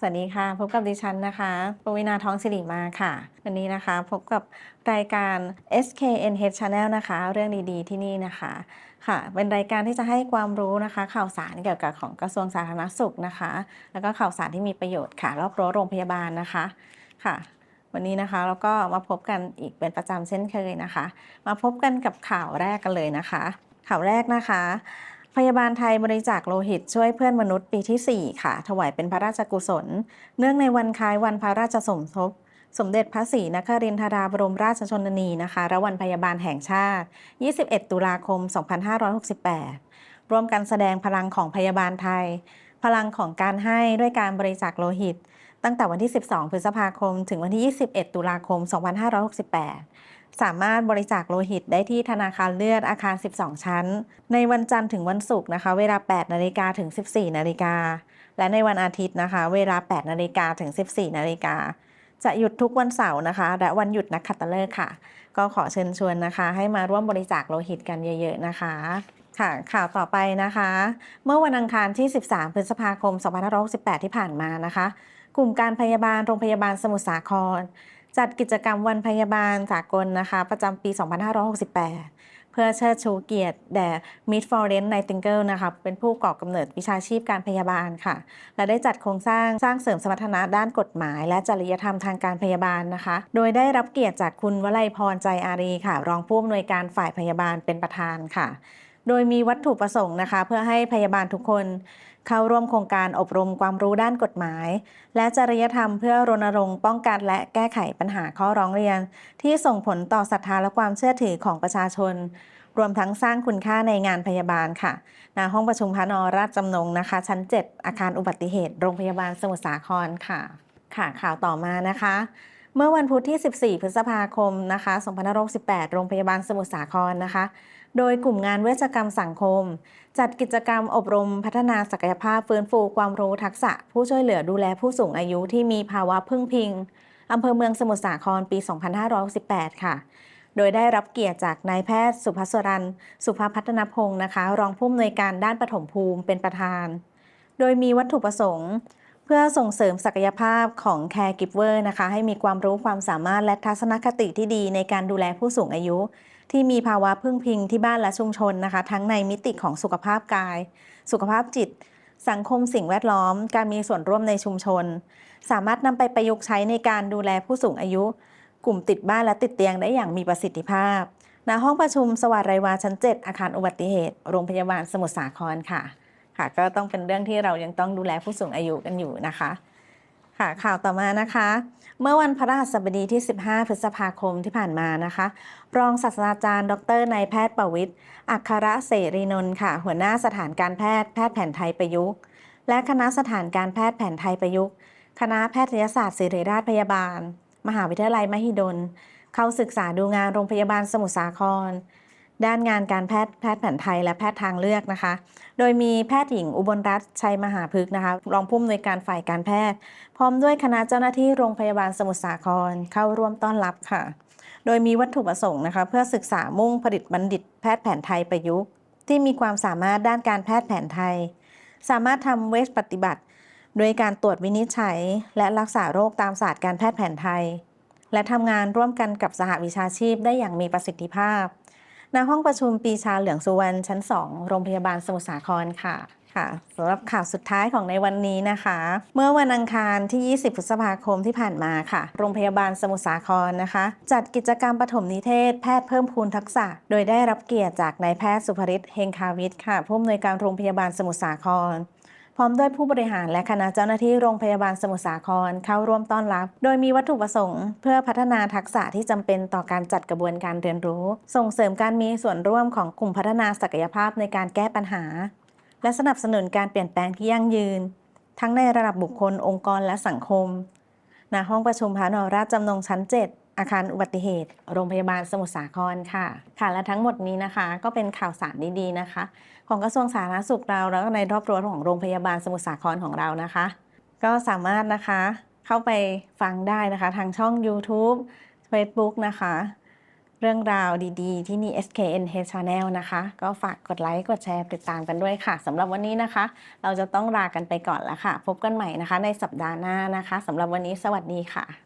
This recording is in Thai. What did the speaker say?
สวัสดีค่ะ พบกับดิฉันนะคะปวีนาท้องสิริมาค่ะ วันนี้นะคะ พบกับรายการ SKNH Channel นะคะ เรื่องดีๆที่นี่นะคะค่ะ เป็นรายการที่จะให้ความรู้นะคะ ข่าวสารเกี่ยวกับของกระทรวงสาธารณสุขนะคะ แล้วก็ข่าวสารที่มีประโยชน์ค่ะ รอบรั้วโรงพยาบาลนะคะค่ะ วันนี้นะคะเราก็มาพบกันอีกเป็นประจำเช่นเคยนะคะ มาพบกันกับข่าวแรกกันเลยนะคะ ข่าวแรกนะคะ พยาบาลไทยบริจาคโลหิตช่วยเพื่อนมนุษย์ปีที่ 4 ค่ะ ถวายเป็นพระราชกุศล เนื่องในวันคล้ายวันพระราชสมภพสมเด็จพระศรีนครินทราบรมราชชนนีนะคะ และวันพยาบาลแห่งชาติ 21 ตุลาคม 2568 ร่วมกันแสดงพลังของพยาบาลไทย พลังของการให้ด้วยการบริจาคโลหิต ตั้งแต่วันที่ 12 พฤษภาคม ถึงวันที่ 21 ตุลาคม 2568 สามารถบริจาคโลหิตได้ที่ธนาคารเลือดอาคาร 12 ชั้น ในวันจันทร์ถึงวันศุกร์นะคะ เวลา 8 นาฬิกาถึง 14 นาฬิกา และในวันอาทิตย์นะคะ เวลา 8 นาฬิกาถึง 14 นาฬิกา จะหยุดทุกวันเสาร์นะคะ และวันหยุดนักขัตฤกษ์ค่ะ ก็ขอเชิญชวนนะคะ ให้มาร่วมบริจาคโลหิตกันเยอะ ๆ นะคะค่ะข่าวต่อไปนะคะ เมื่อวันอังคารที่ 13 พฤษภาคม 2568 ที่ผ่านมานะคะ กลุ่มการพยาบาลโรงพยาบาลสมุทรสาครจัดกิจกรรมวันพยาบาลสากลนะคะ ประจำปี 2568 เพื่อเชิดชูเกียรติแด่มิดฟอร์เรนไนติงเกิลนะคะเป็นผู้ก่อกำเนิดวิชาชีพการพยาบาลค่ะ และได้จัดโครงสร้างสร้างเสริมสมรรถนะด้านกฎหมาย และจริยธรรมทางการพยาบาลนะคะ โดยได้รับเกียรติจากคุณวลัยพรใจอารีค่ะ รองผู้อำนวยการฝ่ายพยาบาลเป็นประธานค่ะ โดยมีวัตถุประสงค์นะคะ เพื่อให้พยาบาลทุกคน เข้าร่วมโครงการอบรมความรู้ด้านกฎหมาย และจริยธรรมเพื่อรณรงค์ป้องกันและแก้ไขปัญหาข้อร้องเรียน ที่ส่งผลต่อศรัทธาและความเชื่อถือของประชาชน รวมทั้งสร้างคุณค่าในงานพยาบาลค่ะณห้องประชุมพระนอราชจำนงนะคะ ชั้น 7 อาคารอุบัติเหตุโรงพยาบาลสมุทรสาครค่ะ ค่ะข่าวต่อมานะคะเมื่อวันพุธที่ 14 พฤษภาคม นะคะ 2568 โรงพยาบาลสมุทรสาครนะคะ โดยกลุ่มงานเวชกรรมสังคม จัดกิจกรรมอบรมพัฒนาศักยภาพฟื้นฟูความรู้ทักษะ ผู้ช่วยเหลือดูแลผู้สูงอายุที่มีภาวะพึ่งพิงอำเภอเมืองสมุทรสาครปี 2518 ค่ะ โดยได้รับเกียรติจากนายแพทย์สุภสรันสุภพัฒนพงศ์นะคะ รองผู้อำนวยการด้านปฐมภูมิเป็นประธาน โดยมีวัตถุประสงค์เพื่อส่งเสริมศักยภาพของ Caregiver นะคะ ให้มีความรู้ความสามารถและทัศนคติที่ดีในการดูแลผู้สูงอายุ ที่มีภาวะพึ่งพิงที่บ้านและชุมชนนะคะ ทั้งในมิติของสุขภาพกาย สุขภาพจิต สังคมสิ่งแวดล้อม การมีส่วนร่วมในชุมชน สามารถนำไปประยุกต์ใช้ในการดูแลผู้สูงอายุ กลุ่มติดบ้านและติดเตียงได้อย่างมีประสิทธิภาพณห้องประชุมสวัสดิ์ไรวาชั้น 7 อาคารอุบัติเหตุ โรงพยาบาลสมุทรสาครค่ะ ค่ะ ก็ต้องเป็นเรื่องที่เรายังต้องดูแลผู้สูงอายุกันอยู่นะคะ ค่ะข่าวต่อมานะคะ เมื่อวันพระรหัสบดีที่ 15 พฤษภาคมที่ผ่านมานะคะ รองศาสตราจารย์ ดรนายแพทย์ประวิทย์อัครเสรีนนท์ค่ะ หัวหน้าสถานการแพทย์แพทย์แผนไทยประยุกต์ และคณะสถานการแพทย์แผนไทยประยุกต์ คณะแพทยศาสตร์ศิริราชพยาบาล มหาวิทยาลัยมหิดล เข้าศึกษาดูงานโรงพยาบาลสมุทรสาคร ด้านงานการแพทย์แพทย์แผนไทยและแพทย์ทางเลือกนะคะ โดยมีแพทย์หญิงอุบลรัตน์ชัยมหาพฤกษ์นะคะ รองผู้อำนวยการฝ่ายการแพทย์ พร้อมด้วยคณะเจ้าหน้าที่โรงพยาบาลสมุทรสาครเข้าร่วมต้อนรับค่ะ โดยมีวัตถุประสงค์นะคะ เพื่อศึกษามุ่งผลิตบัณฑิตแพทย์แผนไทยประยุกต์ ที่มีความสามารถด้านการแพทย์แผนไทย สามารถทำเวชปฏิบัติ โดยการตรวจวินิจฉัย และรักษาโรคตามศาสตร์การแพทย์แผนไทย และทำงานร่วมกันกับสหวิชาชีพได้อย่างมีประสิทธิภาพ ณห้องประชุมปีชาเหลืองสุวรรณชั้น 2 โรงพยาบาลสมุทรสาครค่ะค่ะสำหรับข่าวสุดท้ายของในวันนี้นะคะ เมื่อวันอังคารที่ 20 พฤษภาคมที่ผ่านมาค่ะ โรงพยาบาลสมุทรสาครนะคะ จัดกิจกรรมปฐมนิเทศ แพทย์เพิ่มพูนทักษะ โดยได้รับเกียรติจากนายแพทย์สุภริศเฮงคาวิทย์ค่ะผู้อำนวยการโรงพยาบาลสมุทรสาคร พร้อมด้วยผู้บริหารและคณะเจ้าหน้าที่โรงพยาบาลสมุทรสาครเข้าร่วมต้อนรับ โดยมีวัตถุประสงค์ เพื่อพัฒนาทักษะที่จำเป็นต่อการจัดกระบวนการเรียนรู้ ส่งเสริมการมีส่วนร่วมของกลุ่มพัฒนาศักยภาพในการแก้ปัญหา และสนับสนุนการเปลี่ยนแปลงที่ยั่งยืน ทั้งในระดับบุคคลองค์กรและสังคมณห้องประชุมพระนราชจำนงชั้น 7 อาคารอุบัติเหตุ โรงพยาบาลสมุทรสาครค่ะ ค่ะ และทั้งหมดนี้นะคะ ก็เป็นข่าวสารดีๆนะคะ ของกระทรวงสาธารณสุขเราแล้วก็ในรอบรั้วของโรงพยาบาลสมุทรสาครของเรานะคะ ก็สามารถนะคะเข้าไปฟังได้นะคะทางช่อง YouTube Facebook นะคะ เรื่องราวดีๆ ที่นี่ SKNH Channel นะคะ ก็ฝากกดไลค์ กดแชร์ ติดตามกันด้วยค่ะสำหรับวันนี้นะคะ เราจะต้องลากันไปก่อนแล้วค่ะ พบกันใหม่นะคะ ในสัปดาห์หน้านะคะสำหรับวันนี้สวัสดีค่ะ